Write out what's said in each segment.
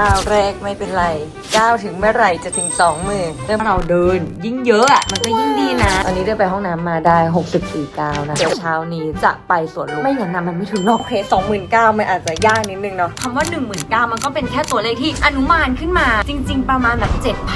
ก้าวแรกไม่เป็นไรก้าวถึงเมื่อไหร่จะถึงสองมือเริ่มเราเดิน ยิ่งเยอะอะมันก็ยิ่งดีนะตอนนี้เดินไปห้องน้ำมาได้ 64ก้าวนะ เดี๋ยวเช้านี้จะไปสวนลุมไม่อย่างนั้นมันไม่ถึงหรอกเพสองหมื่นเก้ามันอาจจะยากนิดนึงเนาะคำว่า1 9 0 0 0มันก็เป็นแค่ตัวเลขที่อนุมานขึ้นมา จริง ๆ ประมาณแบบ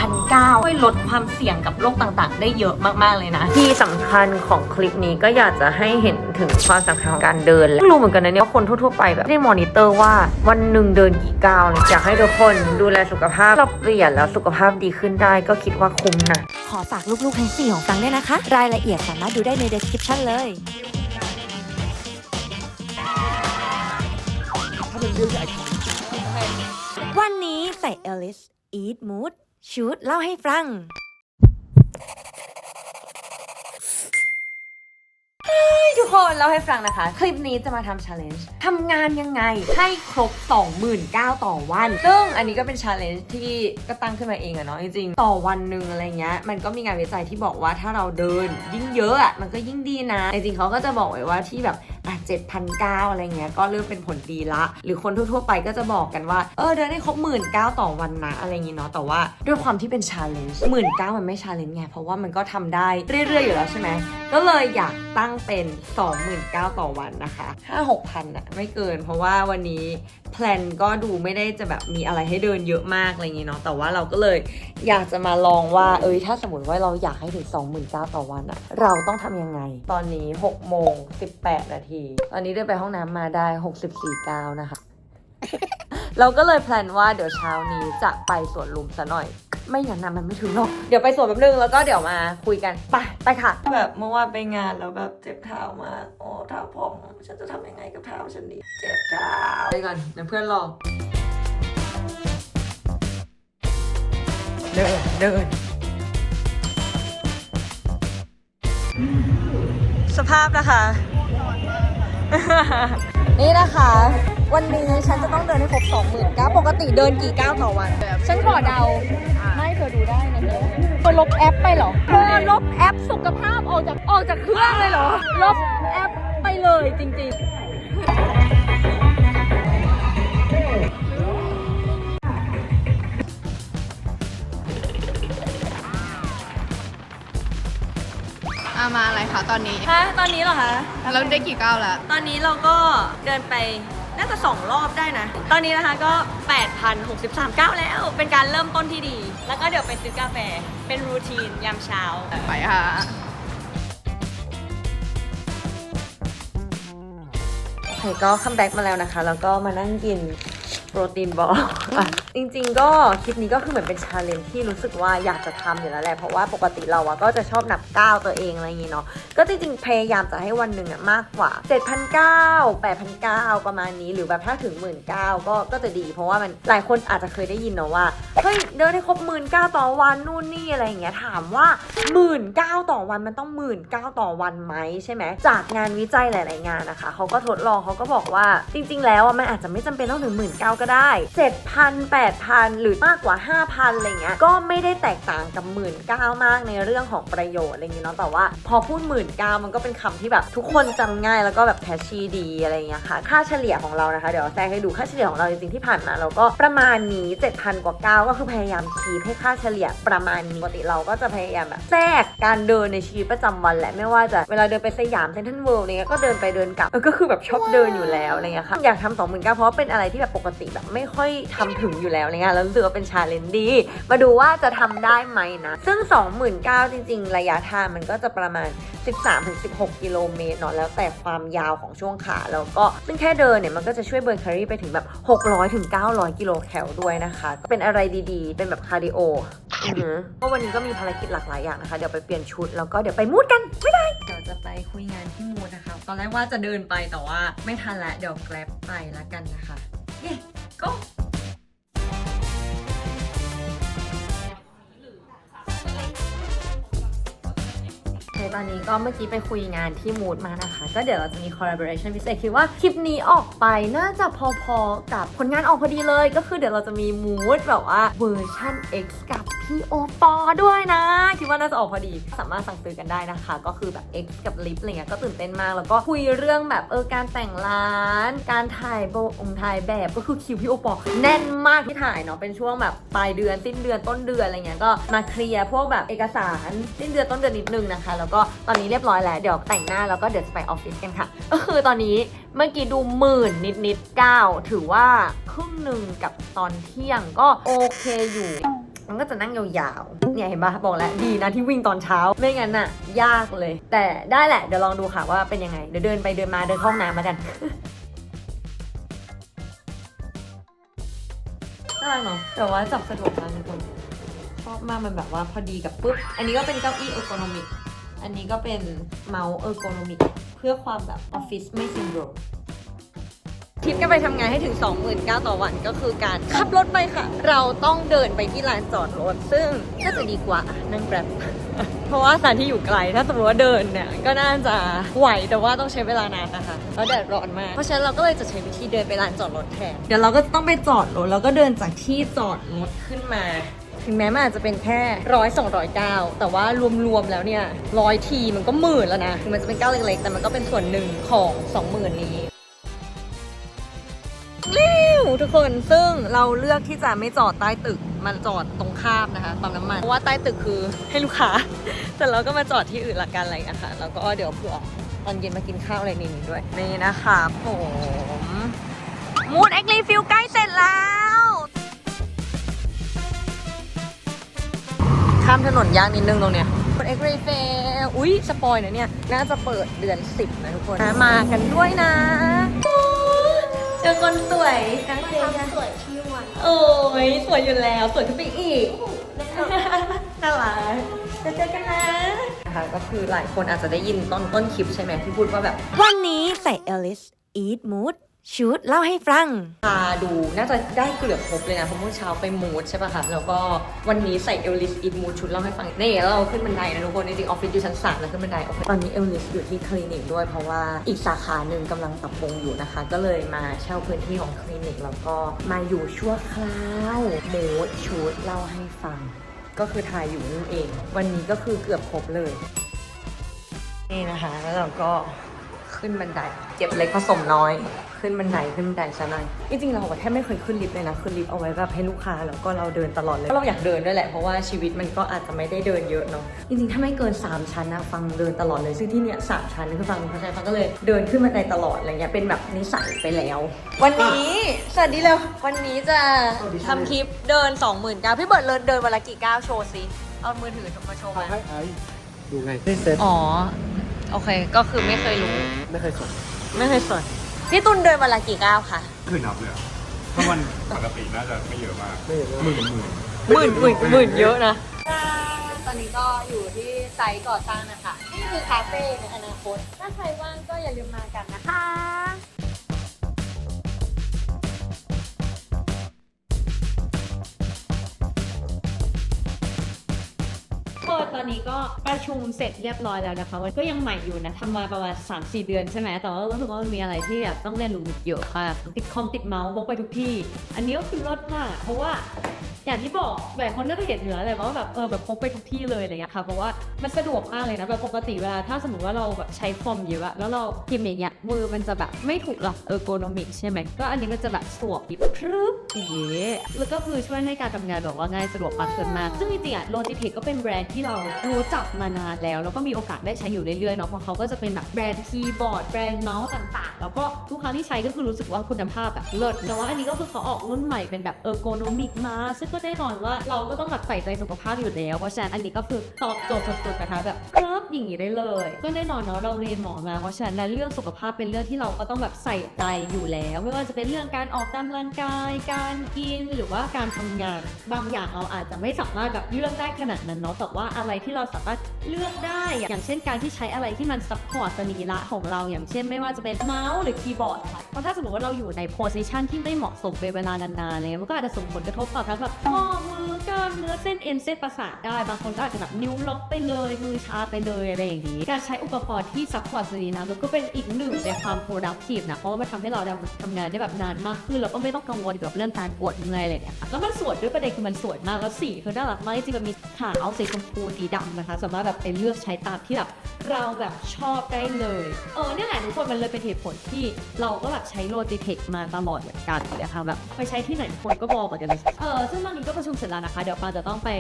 7,009ช่วยลดความเสี่ยงกับโรคต่างๆ ได้เยอะมากๆเลยนะ ที่สำคัญของคลิปนี้ก็อยากจะให้เห็นถึงความสำคัญของการเดินและรู้เหมือนกันนะเนี่ยว่าคนทั่วๆไปแบบไม่ได้มอนิเตอร์ว่าวันหนึ่งเดินกี่ก้าวเลยอยากให้ทุกคนดูแลสุขภาพเราเปลี่ยนแล้วสุขภาพดีขึ้นได้ก็คิดว่าคุ้มนะ ขอฝากลูกๆทั้งสี่ของฟังด้วยนะคะ รายละเอียดสามารถดูได้ใน description เลย วันนี้ใส่เอลิส อีทมูดชุดเล่าให้ฟัง กคนเล่าให้ฟังนะคะ คลิปนี้จะมาทำ challenge ทำงานยังไงให้ครบ 29,000ต่อวัน ซึ่งอันนี้ก็เป็น challenge ที่ก็ตั้งขึ้นมาเองอะเนาะจริงๆ ต่อวันหนึ่งอะไรเงี้ย มันก็มีงานวิจัยที่บอกว่าถ้าเราเดิน ยิ่งเยอะอะมันก็ยิ่งดีนะ จริงๆเขาก็จะบอกไว้ว่าที่แบบ อะ7,900อะไรเงี้ยก็เริ่มเป็นผลดีละ หรือคนทั่วๆไปก็จะบอกกันว่า เออเดินให้ครบ19,000ต่อวันนะอะไรอย่างงี้เนาะแต่ว่าด้วยความที่เป็น challenge 19,000มันไม่ challenge ไงเพราะว่ามันก็ทำได้เรื่อยๆอยู่แล้วใช่ไหมก็เลยอยากตั้งเป็น 29,000 ต่อวันนะคะ 5-6,000อะไม่เกิน เพราะว่าวันนี้แพลนก็ดูไม่ได้จะแบบมีอะไรให้เดินเยอะมากอะไรอย่างงี้เนาะแต่ว่าเราก็เลยอยากจะมาลองว่า เอ้ยถ้าสมมติว่าเราอยากให้ถึง 29,000 ต่อวันอะเราต้องทำยังไง ตอนนี้6โมง18 นาทีตอนนี้เดินไปห้องน้ำมาได้ 64ก้าวนะคะ เราก็เลยแพลนว่าเดี๋ยวเช้านี้จะไปสวนลุมซะหน่อย ไม่อย่างนั้นมันไม่ถึงหรอก เดี๋ยวไปสวนแป๊บนึงแล้วก็เดี๋ยวมาคุยกัน ไปไปค่ะ แบบเมื่อวานไปงานแล้วแบบเจ็บเท้ามากโอ้เท้าพอง ฉันจะทำยังไงกับเท้าฉันดีเจ็บเท้าไปก่อนเดี๋ยวเพื่อนรอเดินเดินสภาพนะคะ นี่นะคะ วันนี้ฉันจะต้องเดินให้ครบ29,000ปกติเดินกี่ก้าวต่อวัน ฉันขอเดา ไม่เธอดูได้นะเธอเธอลบแอปไปเหรอ เธอลบแอปสุขภาพออกจากออกจากเครื่องเลยเหรอ ลบแอปไปเลยจริงๆ มาอะไรคะตอนนี้ ฮะตอนนี้เหรอคะเราได้กี่ก้าวแล้วตอนนี้เราก็เดินไปน่าจะสองรอบได้นะ ตอนนี้นะคะก็ 8,063 ก้าวแล้ว เป็นการเริ่มต้นที่ดี แล้วก็เดี๋ยวไปซื้อกาแฟ เป็นรูทีนยามเช้า ไปค่ะโอเคก็คัมแบ็กมาแล้วนะคะ แล้วก็มานั่งกินโปรตีนบอลอะ จริงๆ ก็คลิปนี้ก็คือเหมือนเป็นชาเลนจ์ที่รู้สึกว่าอยากจะทำอยู่แล้วแหละเพราะว่าปกติเราอะก็จะชอบนับก้าวตัวเองอะไรอย่างงี้เนาะก็จริงๆ พยายามจะให้วันหนึ่งอะมากกว่า 7,900 8,900 ประมาณนี้หรือแบบถ้าถึง 19,000ก็ก็จะดี เพราะว่ามันหลายคนอาจจะเคยได้ยินเนาะว่าเฮ้ยเดินให้ครบ19,000ต่อวันนู่นนี่อะไรอย่างเงี้ยถามว่า 19,000ต่อวันมันต้อง 19,000ต่อวันไหมใช่ไหมจากงานวิจัยหลาย ๆงานนะคะเขาก็ทดลองเขาก็บอกว่าจริง ๆ แล้วอะมันอาจจะไม่จำเป็นต้องถึง 19,000ก็ได้7,000 8,000 หรือมากกว่า 5,000อะไรเงี้ยก็ไม่ได้แตกต่างกับ19,000มากในเรื่องของประโยชน์อะไรเงี้ยเนาะแต่ว่าพอพูด19,000มันก็เป็นคำที่แบบทุกคนจำง่ายแล้วก็แบบแคชชี่ดีอะไรเงี้ยค่ะค่าเฉลี่ยของเรานะคะเดี๋ยวแทรกให้ดูค่าเฉลี่ยของเราจริงๆที่ผ่านมาเราก็ประมาณนี้ 7,000 กว่าก้าก็คือพยายามคีปให้ค่าเฉลี่ยประมาณนี้ปกติเราก็จะพยายามแบบแทรกการเดินในชีวิตประจำวันแหละไม่ว่าจะเวลาเดินไปสยามเซ็นทรัลเวิลด์เงี้ยก็เดินไปเดินกลับก็คือแบบชอบเดินอยู่แล้วอะไรเงี้ยค่ะอยากทำสองหมื่นเก้าเพราะเป็นอะไรที่แบบปกติแบบไม่ค่อยทำถึงอยู่แล้วอะไรเงี้ยแล้วรู้สึกว่าเป็นชาเลนจ์ดี มาดูว่าจะทำได้ไหมนะ ซึ่ง 29,000 จริง ๆ ระยะทางมันก็จะประมาณ 13-16 กิโลเมตรเนาะแล้วแต่ความยาวของช่วงขา แล้วก็ซึ่งแค่เดินเนี่ย มันก็จะช่วยเบิร์นแคลอรี่ไปถึงแบบ 600-900 กิโลแคลด้วยนะคะก็เป็นอะไรดีๆ เป็นแบบคาร์ดิโออือหือก็วันนี้ก็มีภารกิจหลากหลายอย่างนะคะ เดี๋ยวไปเปลี่ยนชุดแล้วก็เดี๋ยวไปมูดกันไม่ได้เดี๋ยวจะไปคุยงานที่มูดนะคะ ตอนแรกว่าจะเดินไปแต่ว่าไม่ทันละเดี๋ยวแกร็บไปละกันนะคะเย้ go ตอนนี้ก็เมื่อกี้ไปคุยงานที่มูดมานะคะ ก็เดี๋ยวเราจะมี collaboration พิเศษคิดว่าคลิปนี้ออกไปน่าจะพอๆกับผลงานออกพอดีเลย ก็คือเดี๋ยวเราจะมีมูดแบบว่าเวอร์ชัน X กับ พี่โอปอด้วยนะ คิดว่าน่าจะออกพอดี สามารถสั่งซื้อกันได้นะคะ ก็คือแบบ X กับลิปอะไรเงี้ยก็ตื่นเต้นมาก แล้วก็คุยเรื่องแบบเออการแต่งร้าน การถ่ายโบองถ่ายแบบก็คือคิวพี่โอปอแน่นมากที่ถ่ายเนาะเป็นช่วงแบบปลายเดือนสิ้นเดือนต้นเดือนอะไรเงี้ยก็มาเคลียร์พวกแบบเอกสารสิ้นเดือนต้นเดือนนิดนึงนะคะ แล้วก็ตอนนี้เรียบร้อยแล้วเดี๋ยวแต่งหน้าแล้วก็เดี๋ยวจะไปออฟฟิศกันค่ะ ก็คือตอนนี้เมื่อกี้ดูหมื่นนิดนิดเก้าถือว่าครึ่งหนึ่งกับตอนเที่ยงก็โอเคอยู่ มันก็จะนั่งยาวๆ เนี่ยเห็นปะบอกแล้วดีนะที่วิ่งตอนเช้า ไม่งั้นน่ะยากเลย แต่ได้แหละเดี๋ยวลองดูค่ะว่าเป็นยังไง เดี๋ยวเดินไปเดินมาเดินห้องน้ำมากันน่ารักเนาะแต่ว่าจับสะดวกมากทุกคนชอบมากมันแบบว่าพอดีกับปุ๊บ อันนี้ก็เป็นเก้าอี้เออร์โกนอมิก อันนี้ก็เป็นเมาส์เออร์โกนอมิก เพื่อความแบบออฟฟิศไม่ซินโดรม ทิปกันไปทำงานให้ถึง 29,000ต่อวันก็คือการขับรถไปค่ะ เราต้องเดินไปที่ลานจอดรถ ซึ่งน่าจะดีกว่านั่งแกร็บ เพราะว่าสถานที่อยู่ไกล ถ้าสมมติว่าเดินเนี่ย ก็น่าจะไหวแต่ว่าต้องใช้เวลานานนะคะแล้วแดดร้อนมาก เพราะฉะนั้นเราก็เลยจะใช้วิธีเดินไปลานจอดรถแทน เดี๋ยวเราก็ต้องไปจอดรถแล้วก็เดินจากที่จอดรถขึ้นมา ถึงแม้มันอาจจะเป็นแค่ร้อยสองร้อยเก้าแต่ว่ารวมๆแล้วเนี่ยร้อยทีมันก็หมื่นแล้วนะถึงมันจะเป็นเก้าเล็กๆ แต่มันก็เป็นส่วนหนึ่งของสองหมื่นนี้ ริ้วทุกคนซึ่งเราเลือกที่จะไม่จอดใต้ตึกมันจอดตรงข้ามนะคะปั๊มน้ำมันเพราะว่าใต้ตึกคือให้ลูกค้า แต่เราก็มาจอดที่อื่นละกันอะไรอย่างเงี้ยค่ะแล้วก็เดี๋ยวเผื่อตอนเย็นมากินข้าวอะไรในนี้ด้วยนี่นะคะผมมูนเอ็กรีฟิลใกล้เสร็จแล้วข้ามถนนยากนิดนึงตรงเนี้ยมูนเอ็กรีฟิลอุ้ยสปอยนะเนี่ย น่าจะเปิดเดือน 10 นะทุกคน มากันด้วยนะ เจอคนสวยทั้งเจนสวยที่วันโอ้ยสวยอยู่แล้ว สวยขึ้นไปอีกน่ารักจะเจอกันนะนะคะก็คือหลายคนอาจจะได้ยินต้นต้นคลิปใช่ไหมที่พูดว่าแบบ วันนี้ใส่เอลิส Eat Mood ชุดเล่าให้ฟัง พาดูน่าจะได้เกือบครบเลยนะเพราะเมื่อเช้าไปมูดใช่ป่ะคะแล้วก็วันนี้ใส่เอลลิสอินมูดชุดเล่าให้ฟังนี่แล้วเราขึ้นบันไดนะทุกคน จริงๆออฟฟิศอยู่ชั้นสามแล้วขึ้นบันไดโอเคตอนนี้เอลลิสอยู่ที่คลินิกด้วยเพราะว่าอีกสาขาหนึ่งกำลังปรับปรุงอยู่นะคะ ก็เลยมาเช่าพื้นที่ของคลินิกแล้วก็มาอยู่ชั่วคราวมูดชุดเล่าให้ฟัง ก็คือถ่ายอยู่นั่นเอง วันนี้ก็คือเกือบครบเลยนี่นะคะแล้วเราก็ ขึ้นบันได เจ็บเล็กผสมน้อย ขึ้นบันไดขึ้นบันไดซะหน่อยจริงๆเราอะแทบไม่เคยขึ้นลิฟต์เลยนะขึ้นลิฟต์เอาไว้แบบให้ลูกค้าแล้วก็เราเดินตลอดเลยเพราะเราอยากเดินด้วยแหละเพราะว่าชีวิตมันก็อาจจะไม่ได้เดินเยอะเนาะจริงๆถ้าไม่เกิน 3 ชั้นนะฟังเดินตลอดเลยซึ่งที่เนี่ยสามชั้นคือฟังเข้าใจฟังก็เลยเดินขึ้นบันไดตลอดอะไรเงี้ยเป็นแบบนิสัยไปแล้ว วันนี้สวัสดีเลยวันนี้จะทำคลิปเดิน 20,000ก้าวพี่เบิร์ดเดินเดินวันละกี่ก้าวโชว์สิเอามือถือมาโชว์มาให้ไอ้ดูไงไม่เซ็ตอ๋อ โอเค ก็คือไม่เคยรู้ ไม่เคยสนไม่เคยสนพี่ตุนเดินวันละกี่ก้าวคะเคยนับเลยอะถ้าวันปกติน่าจะไม่เยอะมากไม่เห็นหมื่นหมื่นหมื่นหมื่นหมื่นเยอะนะ ตอนนี้ก็อยู่ที่ไซต์ก่อสร้างนะคะ นี่คือคาเฟ่ในอนาคต ถ้าใครว่างก็อย่าลืมมากันนะ อนนี้ก็ประชุมเสร็จเรียบร้อยแล้วนะคะมันก็ยังใหม่อยู่นะทำมาประมาณ3-4 เดือนใช่ไหมแต่ว่ารู้สึกว่ามันมีอะไรที่แบบต้องเรียนรู้เยอะค่ะติดคอมติดเมาส์บกไปทุกที่ อันนี้ก็คือรถมากเพราะว่า อย่างที่บอกแบบคนก็จะเห็นอยู่แล้วแหละว่าแบบเออแบบพกไปทุกที่เลยอะไรอย่างเงี้ยค่ะเพราะว่ามันสะดวกมากเลยนะแบบปกติเวลาถ้าสมมติว่าเราแบบใช้ฟอร์มเยอะอะแล้วเราพิมพ์อย่างเงี้ยมือมันจะแบบไม่ถูกหลักเออโกนอมิกใช่ไหมก็อันนี้มันจะแบบสวบปิบพรึบอย่างเงี้ยแล้วก็คือช่วยให้การทำงานแบบว่าง่ายสะดวกมากขึ้นมากซึ่งจริงๆอะโลจิเทคก็เป็นแบรนด์ที่เรารู้จักมานานแล้ว แล้วก็มีโอกาสได้ใช้อยู่เรื่อยๆเนาะเพราะเขาก็จะเป็นแบบแบรนด์คีย์บอร์ดแบรนด์เมาส์ต่างๆ แล้วก็ทุกครั้งที่ใช้ก็คือรู้สึกว่าคุณภาพแบบเลิศแต่ว่าอันนี้ก็คือเขาออกรุ่นใหม่เป็นแบบเออโกนอมิกมาซึ่งก็แน่นอนว่าเราก็ต้องแบบใส่ใจสุขภาพอยู่แล้ว เพราะฉะนั้นอันนี้ก็คือตอบโจทย์สุดๆนะคะแบบครับอย่างนี้ได้เลย ก็แน่นอนเนาะเราเรียนหมอมาเพราะฉะนั้นเรื่องสุขภาพเป็นเรื่องที่เราก็ต้องแบบใส่ใจอยู่แล้ว ไม่ว่าจะเป็นเรื่องการออกกำลังกาย การกินหรือว่าการทำงาน บางอย่างเราอาจจะไม่สามารถแบบเลือกได้ขนาดนั้นเนาะแต่ว่าอะไรที่เราสามารถเลือกได้อย่างเช่นการที่ใช้อะไรที่มันซัพพอร์ตสรีระของเราอย่างเช่นไม่ว่าจะเป็นเมาส์หรือคีย์บอร์ดค่ะเพราะถ้าสมมติว่าเราอยู่ในโพสิชันที่ไม่เหมาะสมเป็นเวลานานๆเลยมันก็อาจจะส่งผลกระทบต่อทั้งแบบข้อมือ กล้ามเนื้อเส้นเอ็นเส้นประสาทได้บางคนก็อาจจะแบบนิ้วล็อกไปเลยมือชาไปเลยอะไรอย่างนี้ การใช้อุปกรณ์ที่ซัพพอร์ตสรีระมันก็เป็นอีกหนึ่งในความ productive นะเพราะว่ามันทำให้เราทำงานได้แบบนานมากขึ้นแล้วก็ไม่ต้องกังวลเกี่ยวกับเรื่องการปวดเมื่อยอะไรเนี่ยค่ะแล้วมันสวยด้วยประเด็นคือมันสวยมากแล้วสีคือน่ารักมากจริงๆมันมีขาวสีชมพูสีดำนะคะ สามารถแบบไปเลือกใช้ตามที่แบบเราแบบชอบได้เลยเออเนี่ยแหละทุกคนมันเลยเป็นเหตุผลที่เราก็แบบใช้โลจิเทคมาตลอดเหมือนกันนะคะแบบไปใช้ที่ไหนคนก็บอกเหมือนกันเลยเออซึ่งตอนนี้ก็ประชุมเสร็จแล้วนะคะเดี๋ยวปาจะต้องไป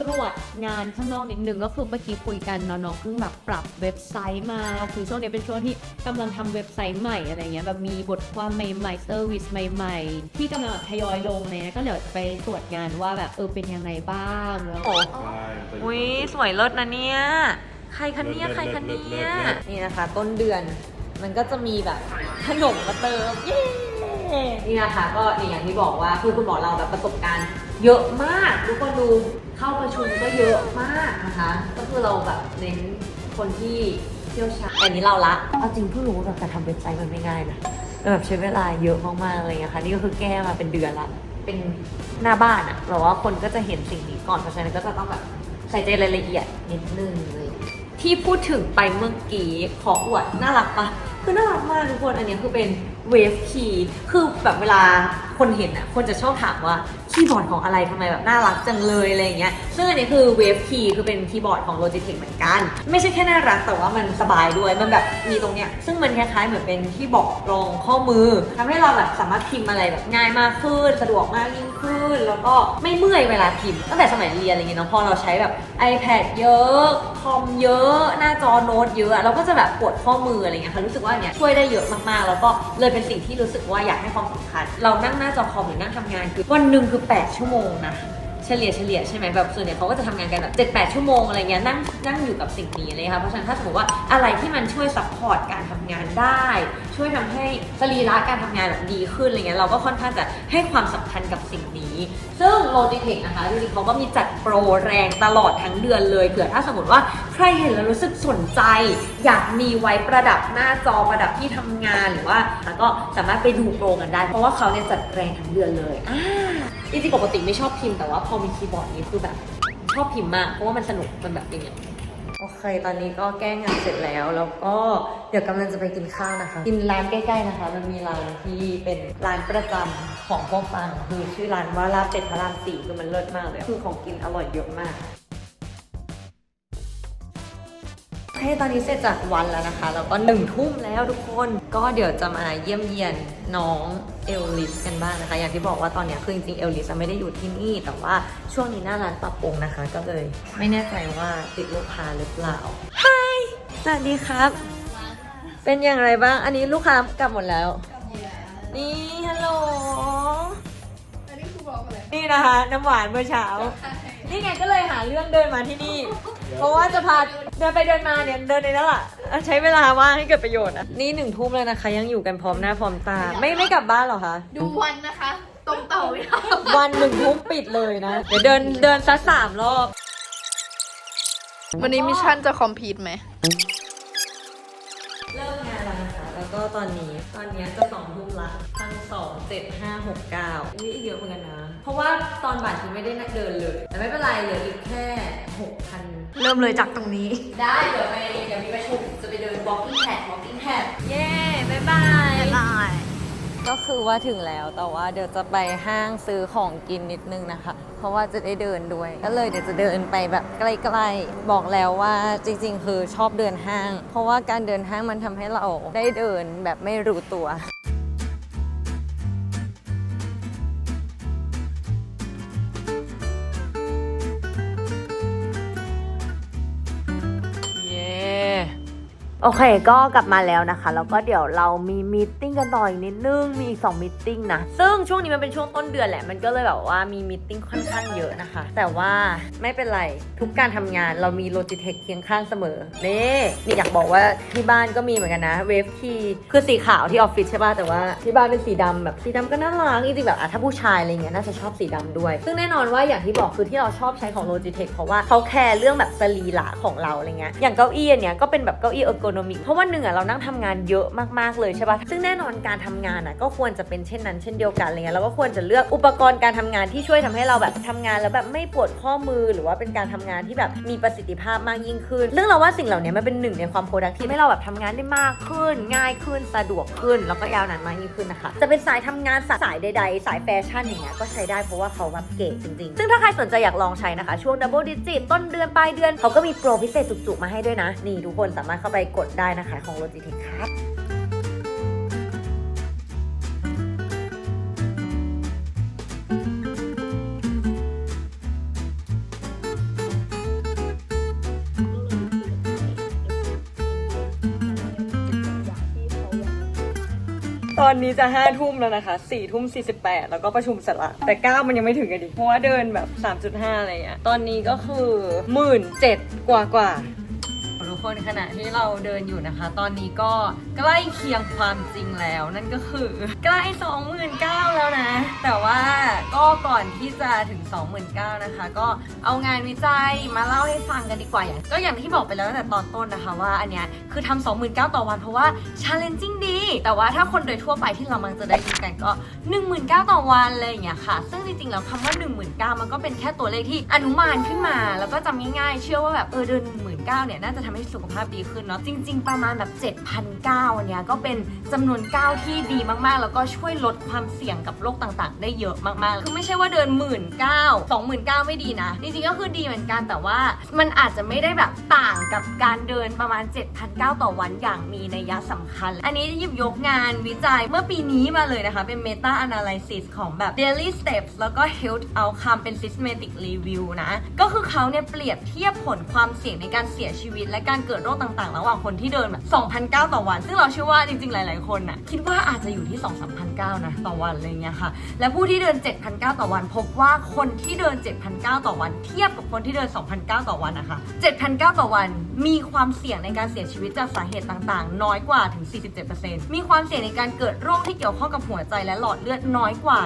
ตรวจงานข้างนอกนิดนึงก็คือเมื่อกี้คุยกันน้องๆเพิ่งแบบปรับเว็บไซต์มาคือช่วงนี้เป็นช่วงที่กำลังทำเว็บไซต์ใหม่อะไรเงี้ยแบบมีบทความใหม่ๆเซอร์วิสใหม่ ๆ ที่กำลังแบบทยอยลงเลยนะก็เดี๋ยวไปตรวจงานว่าแบบเออเป็นยังไงบ้างแล้วโอ้ใช่อุ้ยสวยเลิศนะเนี่ยใครคะเนี่ยใครคะเนี่ยนี่นะคะ ต้นเดือนมันก็จะมีแบบขนมมาเติมเย้นี่นะคะก็นี่อย่างที่บอกว่าคือคุณหมอเราแบบประสบการณ์ เยอะมากทุกคนดูเข้าประชุมก็เยอะมากนะคะ ก็คือเราแบบเน้นคนที่เชี่ยวชาญอันนี้เราละเอาจริงเพิ่งรู้ว่าแบบการทำเว็บไซต์มันไม่ง่ายนะแล้วแบบใช้เวลาเยอะมากๆอะไรอย่างเงี้ยค่ะนี่ก็คือแก้มาเป็นเดือนละ เป็นหน้าบ้านอะแบบว่าคนก็จะเห็นสิ่งนี้ก่อนเพราะฉะนั้นก็จะต้องแบบใส่ใจรายละเอียดนิดนึงเลย ที่พูดถึงไปเมื่อกี้ขออวดน่ารักปะคือน่ารักมากทุกคนอันนี้คือเป็นเวฟคีย์คือแบบเวลา คนเห็นอะคนจะชอบถามว่าคีย์บอร์ดของอะไรทำไมแบบน่ารักจังเลยอะไรเงี้ยซึ่งอันนี้คือเวฟคีย์คือเป็นคีย์บอร์ดของ Logitech เหมือนกัน ไม่ใช่แค่น่ารักแต่ว่ามันสบายด้วยมันแบบมีตรงเนี้ยซึ่งมันคล้ายๆเหมือนเป็นที่บอกรองข้อมือทำให้เราแบบสามารถพิมพ์อะไรแบบง่ายมากขึ้น สะดวกมากยิ่งขึ้น แล้วก็ไม่เมื่อยเวลาพิมพ์ตั้งแต่สมัยเรียนอะไรเงี้ยเนาะพอเราใช้แบบ iPad เยอะคอมเยอะหน้าจอโน้ตเยอะเราก็จะแบบปวดข้อมืออะไรเงี้ยค่ะรู้สึกว่าเนี้ยช่วยได้เยอะมากๆ แล้วก็เลยเป็นสิ่งที่รู้สึกว่าอยากให้ความสำคัญ เรานั่งหน้าจอคอมหรือนั่งทำงานคือวันหนึ่งคือ 8 ชั่วโมงนะเฉลี่ยเฉลี่ยใช่ไหมแบบส่วนใหญ่เขาก็จะทำงานกันแบบเจ็ดแปดชั่วโมงอะไรเงี้ยนั่งนั่งอยู่กับสิ่งนี้เลยค่ะเพราะฉะนั้นถ้าสมมติว่าอะไรที่มันช่วยซัพพอร์ตการทำงานได้ ช่วยทำให้สรีระการทำงานแบบดีขึ้นอะไรเงี้ยเราก็ค่อนข้างจะให้ความสำคัญกับสิ่งนี้ ซึ่ง Logitech นะคะจริงๆเขาก็มีจัดโปรแรงตลอดทั้งเดือนเลยเผื่อถ้าสมมติว่าใครเห็นแล้วรู้สึกสนใจ อยากมีไว้ประดับหน้าจอประดับที่ทำงานหรือว่าแล้วก็สามารถไปดูโปรกันได้ เพราะว่าเขาเนี่ยจัดแรงทั้งเดือนเลยอ่าจริงๆปกติไม่ชอบพิมพ์แต่ว่าพอมีคีย์บอร์ดนี้คือแบบชอบพิมพ์มากเพราะว่ามันสนุกมันแบบอย่างเงี้ย โอเค ตอนนี้ก็แก้งานเสร็จแล้ว แล้วก็เดี๋ยวกำลังจะไปกินข้าวนะคะ กินร้านใกล้ๆนะคะ มันมีร้านที่เป็นร้านประจำของพวกฟังคือชื่อร้านว่าลาบเป็ดพระรามสี่คือมันเลิศมากเลย คือของกินอร่อยเยอะมาก เคตอนนี้เสร็จจากวันแล้วนะคะ แล้วก็หนึ่งทุ่มแล้วทุกคน ก็เดี๋ยวจะมาเยี่ยมเยียนน้องเอลลิสกันบ้างนะคะ อย่างที่บอกว่าตอนเนี้ยคือจริงๆเอลลิสไม่ได้อยู่ที่นี่ แต่ว่าช่วงนี้หน้าร้านปรับปรุงนะคะ ก็เลยไม่แน่ใจว่าติดลูกค้าหรือเปล่า h ายสวัสดีครับ เป็นอย่างไรบ้าง อันนี้ลูกค้ากลับหมดแล้ว นี่ฮัลโหล อันนี้คือบอกอะไร นี่นะคะ น้ำหวานเมื่อเช้า นี่ไงก็เลยหาเรื่องเดินมาที่นี่ เพราะว่าจะพาเดินไปเดินมาเนี่ยเดินในนั่นแหละใช้เวลาว่างให้เกิดประโยชน์อะนี่หนึ่งทุ่มแล้วนะคะ ยังอยู่กันพร้อมหน้าพร้อมตา ไม่ไม่กลับบ้านเหรอคะ ดูวันนะคะ ตรงเต่าไม่ได้วันหนึ่งทุ่มปิดเลยนะ เดี๋ยวเดินเดินสักสามรอบ วันนี้มิชชั่นจะคอมพีทไหม ก็ตอนนี้ตอนนี้จะสองทุ่มละพันสองเจ็ดห้าหกเก้านี่อีกเยอะเหมือนกันนะ เพราะว่าตอนบ่ายคือไม่ได้นักเดินเลย แต่ไม่เป็นไรเหลืออีกแค่หกพันเริ่มเลยจากตรงนี้ ได้เดี๋ยวไปเดี๋ยวมีประชุมจะไปเดิน walking pad walking pad เย้ บ๊ายบาย ก็คือว่าถึงแล้วแต่ว่าเดี๋ยวจะไปห้างซื้อของกินนิดนึงนะคะ เพราะว่าจะได้เดินด้วย ก็เลยเดี๋ยวจะเดินไปแบบใกล้ๆ บอกแล้วว่าจริงๆ คือชอบเดินห้าง เพราะว่าการเดินห้างมันทำให้เราได้เดินแบบไม่รู้ตัว โอเคก็กลับมาแล้วนะคะ แล้วก็เดี๋ยวเรามีมีติ้งกันต่ออีกนิดนึง มีอีก2มีติ้งนะ ซึ่งช่วงนี้มันเป็นช่วงต้นเดือนแหละ มันก็เลยแบบว่ามีมีติ้งค่อนข้างเยอะนะคะ แต่ว่าไม่เป็นไรทุกการทำงานเรามี Logitech เคียงข้างเสมอ นี่นี่อยากบอกว่าที่บ้านก็มีเหมือนกันนะเวฟคีคือสีขาวที่ออฟฟิศใช่ป่ะแต่ว่าที่บ้านเป็นสีดำแบบสีดำก็น่ารักจริงๆแบบอะถ้าผู้ชายอะไรเงี้ยน่าจะชอบสีดำด้วย ซึ่งแน่นอนว่าอย่างที่บอกคือที่เราชอบใช้ของ Logitech เพราะว่าเขาแคร์เรื่องแบบสรีระของเราอะไรเงี้ยอย่างเก้าอี้เนี้ยก็เป็นแบบเก้าอี้เออร์โกโนมิกเพราะวันหนึ่งอะเรานั่งทำงานเยอะมากๆเลยใช่ปะซึ่งแน่นอนการทำงานอะก็ควรจะเป็นเช่นนั้นเช่นเดียวกันอะไรเงี้ยเราก็ควรจะเลือกอุปกรณ์การทำงานที่ช่วยทำให้เราแบบทำงานแล้วแบบไม่ปวดข้อมือหรือว่าเป็นการทำงานที่แบบมีประสิทธิภาพมากยิ่งขึ้นซึ่องเราว่าสิ่งเหล่านี้มันเป็นหนึ่งในความ productive ให้เราแบบทำงานได้มากขึ้น ง่ายขึ้นสะดวกขึ้น แล้วก็ยาวนานมากยิ่งขึ้นนะคะ จะเป็นสายทำงานสายใด ๆ สายแฟชั่นอย่างเงี้ยก็ใช้ได้เพราะว่าเขาแบบเก๋จริงๆ ซึ่งถ้าใครสนใจอยากลองใช้นะคะ ช่วง double digit ต้นเดือนปลายเดือนเขาก็มีโปรพิเศษจุกๆมาให้ด้วยนะ นี่ทุกคนสามารถเข้าไปกดได้นะคะของ Logitech ครับตอนนี้จะห้าทุ่มแล้วนะคะสี่ทุ่มสี่สิบแปดแล้วก็ประชุมเสร็จละแต่เก้ามันยังไม่ถึงกันดิเพราะว่าเดินแบบสามจุดห้าอะไรเงี้ยตอนนี้ก็คือหมื่นเจ็ดกว่ากว่า คนขณะที่เราเดินอยู่นะคะ ตอนนี้ก็ใกล้เคียงความจริงแล้ว นั่นก็คือใกล้ 29,000แล้วนะ แต่ว่าก็ก่อนที่จะถึง 29,000นะคะ ก็เอางานวิจัยมาเล่าให้ฟังกันดีกว่าอย่าง ก็อย่างที่บอกไปแล้วตั้งแต่ตอนต้นนะคะว่าอันเนี้ยคือทำ29,000 ต่อวันเพราะว่า challenging ดี แต่ว่าถ้าคนโดยทั่วไปที่เรามักจะได้ยินกันก็ 19,000 ต่อวันเลยอย่างเงี้ยค่ะ ซึ่งจริงๆแล้วคำว่า 19,000 มันก็เป็นแค่ตัวเลขที่อนุมานขึ้นมา แล้วก็จำง่ายๆ เชื่อว่าแบบเออเดือน 19,000เนี่ยน่าจะทำให้สุขภาพดีขึ้นเนาะจริง ๆ ประมาณแบบ7,900อันเนี้ยก็เป็นจำนวนก้าวที่ดีมากๆ แล้วก็ช่วยลดความเสี่ยงกับโรคต่างๆ ได้เยอะมากๆ คือไม่ใช่ว่าเดินหมื่นเก้าสองหมื่นเก้าไม่ดีนะ จริงๆก็คือดีเหมือนกันแต่ว่ามันอาจจะไม่ได้แบบต่างกับการเดินประมาณ 7,900 ต่อวันอย่างมีนัยสำคัญ อันนี้หยิบยกงานวิจัยเมื่อปีนี้มาเลยนะคะ เป็น Meta Analysis ของแบบ Daily Steps แล้วก็ Health Outcome เป็น Systematic Review นะ ก็คือเขาเนี่ยเปรียบเทียบผลความเสี่ยงในการเสียชีวิต และการเกิดโรคต่างๆ ระหว่างคนที่เดินแบบ2,009 ต่อวัน ซึ่งเราเชื่อว่าจริงๆ หลาย ๆ คนน่ะคิดว่าอาจจะอยู่ที่ 2-3,009 นะต่อวันอะไรเงี้ยค่ะ และผู้ที่เดิน 7,009 ต่อวัน พบว่าคนที่เดิน 7,009 ต่อวัน เทียบกับคนที่เดิน 2,009 ต่อวันนะคะ7,009 ต่อวัน มีความเสี่ยงในการเสียชีวิตจากสาเหตุต่างๆ น้อยกว่าถึง 47%มีความเสี่ยงในการเกิดโรคที่เกี่ยวข้องกับหัวใจและหลอดเลือดน้อยกว่า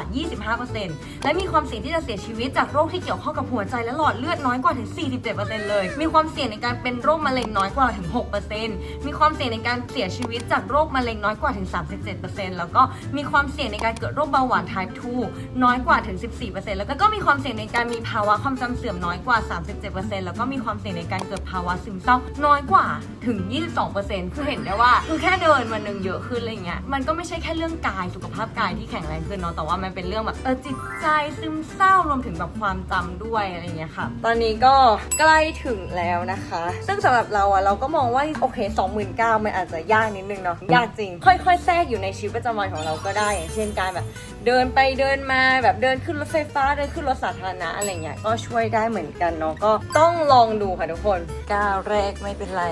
25%และมีความเสี่ยงที่จะเสียชีวิตจากโรคที่เกี่ยวข้องกับหัวใจและหลอดเลือดน้อยกว่าถึง 47%เลย มีความเสี่ยงในการเป็นโรคมะเร็งน้อยกว่าถึง 6%มีความเสี่ยงในการเสียชีวิตจากโรคมะเร็งน้อยกว่าถึง 37%แล้วก็มีความเสี่ยงในการเกิดโรคเบาหวาน type 2 น้อยกว่าถึง 14%แล้วก็มีความเสี่ยงในการมีภาวะความจำเสื่อมน้อยกว่า 37%แล้วก็มีความเสี่ยงในการเกิดภาวะซึมเศร้าน้อยกว่าถึง 22%คือเห็นได้ว่าคือแค่เดินวันหนึ่งเยอะขึ้นอะไรเงี้ยมันก็ไม่ใช่แค่เรื่องกายสุขภาพกายที่แข็งแรงขึ้นเนาะแต่ว่ามันเป็นเรื่องแบบเออจิตใจซึมเศร้ารวมถึงแบบความจำด้วยอะไรเงี้ยค่ะ ตอนนี้ก็ใกล้ถึงแล้วนะคะซึ่งสำหรับเราอะเราก็มองว่าโอเค 29,000มันอาจจะยากนิดนึงเนาะยากจริง ค่อยๆ แทรกอยู่ในชีวิตประจำวันของเราก็ได้ อย่างเช่นการแบบเดินไปเดินมาแบบเดินขึ้นรถไฟฟ้าเดินขึ้นรถสาธารณะอะไรเงี้ยก็ช่วยได้เหมือนกันเนาะก็ต้องลองดูค่ะทุกคนก้าวแรกไม่เป็นไร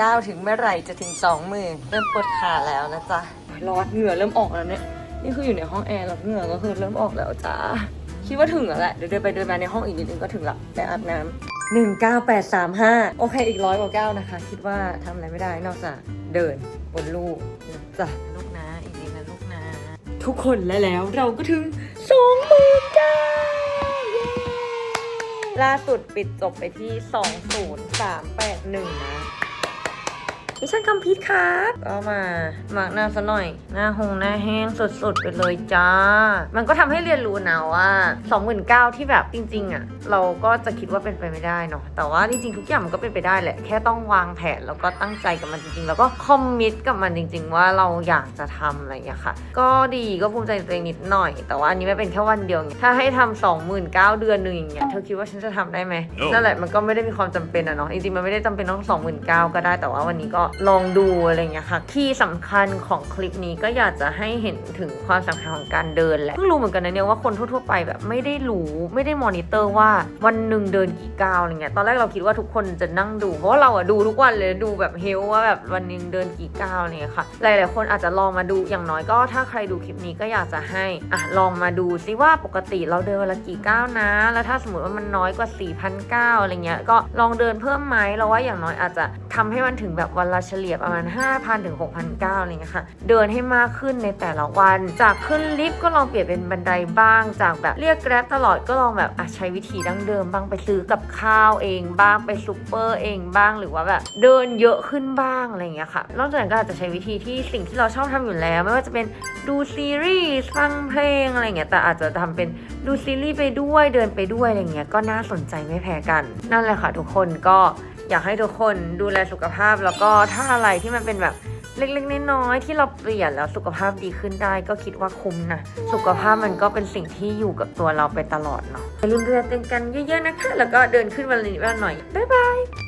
ก้าวถึงเมื่อไหร่จะถึงสองหมื่นเริ่มปวดขาแล้วนะจ๊ะร้อนเหงื่อเริ่มออกแล้วเนี่ยนี่คืออยู่ในห้องแอร์แล้วเหงื่อก็คือเริ่มออกแล้วจ้าคิดว่าถึงแล้วแหละเดี๋ยวเดินไปเดินมาในห้องอีกนิดนึงก็ถึงละไปอาบน้ำ หนึ่งเก้าแปดสามห้าโอเคอีกร้อยกว่าเก้านะคะ คิดว่าทำอะไรไม่ได้นอกจากเดินบนลูกนะจ้ะลูกนะอีกนิดนะลูกนะทุกคนและแล้วเราก็ถึงสองหมื่นเก้าล่าสุดปิดจบไปที่ 20381 นะ มิชชั่นคอมพิวครับก็มามาร์กหน้าซะหน่อย หน้าหงหน้าแห้งสดๆ ไปเลยจ้า มันก็ทำให้เรียนรู้นะว่า29,000ที่แบบจริง ๆ อะ เราก็จะคิดว่าเป็นไปไม่ได้เนาะแต่ว่าจริงๆทุกอย่างมันก็เป็นไปได้แหละ แค่ต้องวางแผนแล้วก็ตั้งใจกับมันจริงๆ แล้วก็คอมมิตกับมันจริง ๆ ว่าเราอยากจะทำอะไรอย่างเงี้ยค่ะ ก็ดีก็ภูมิใจในตัวเองนิดหน่อย แต่ว่าอันนี้ไม่เป็นแค่วันเดียวไงถ้าให้ทำ29,000เดือนหนึ่งอย่างเงี้ยเธอคิดว่าฉันจะทำได้ไหมนั่นแหละมันก็ไม่ได้มีความจำเป็นอะเนาะจริงๆมันไม่ได้จำเป็นต้อง29,000ก็ได้แต่ว่าวันนี้ก็ลองดูอะไรเงี้ยค่ะที่สำคัญของคลิปนี้ก็อยากจะให้เห็นถึงความสำคัญของการเดินแหละเพิ่งรู้เหมือนกันนะเนี่ยว่าคนทั่วๆไปแบบไม่ได้รู้ไม่ได้มอนิเตอร์ว่าวันหนึ่งเดินกี่ก้าวอะไรเงี้ยตอนแรกเราคิดว่าทุกคนจะนั่งดู เพราะว่าเราอะดูทุกวันเลยดูแบบเฮลว่าแบบวันหนึ่งเดินกี่ก้าวอะไรเงี้ยค่ะ หลายๆคนอาจจะลองมาดูอย่างน้อยก็ถ้าใครดูคลิปนี้ก็อยากจะให้อะลองมาดูซิว่าปกติเราเดินวันละกี่ก้าวนะ แล้วถ้าสมมติว่ามันน้อยกว่า4,000ก้าวอะไรเงี้ยก็ลองเดินเพิ่มไหมเราว่าอย่างน้อยอาจจะทำให้มันถึงแบบวันละละเฉลี่ยประมาณ 5,000ถึง6,900อะไรเงี้ยค่ะ เดินให้มากขึ้นในแต่ละวัน จากขึ้นลิฟต์ก็ลองเปลี่ยนเป็นบันไดบ้าง จากแบบเรียกแกร็บตลอดก็ลองแบบอะใช้วิธีดั้งเดิมบ้างไปซื้อกับข้าวเองบ้างไปซูเปอร์เองบ้างหรือว่าแบบเดินเยอะขึ้นบ้างอะไรเงี้ยค่ะ นอกจากนั้นก็อาจจะใช้วิธีที่สิ่งที่เราชอบทำอยู่แล้ว ไม่ว่าจะเป็นดูซีรีส์ฟังเพลงอะไรเงี้ยแต่อาจจะทำเป็นดูซีรีส์ไปด้วยเดินไปด้วยอะไรเงี้ยก็น่าสนใจไม่แพ้กัน นั่นแหละค่ะทุกคนก็ อยากให้ทุกคนดูแลสุขภาพแล้วก็ถ้าอะไรที่มันเป็นแบบเล็กๆน้อยๆที่เราเปลี่ยนแล้วสุขภาพดีขึ้นได้ก็คิดว่าคุ้มนะสุขภาพมันก็เป็นสิ่งที่อยู่กับตัวเราไปตลอดเนาะอย่าลืมดูแลตัวเองกันเยอะๆนะคะแล้วก็เดินขึ้นวันละนิดวันหน่อยบ๊ายบาย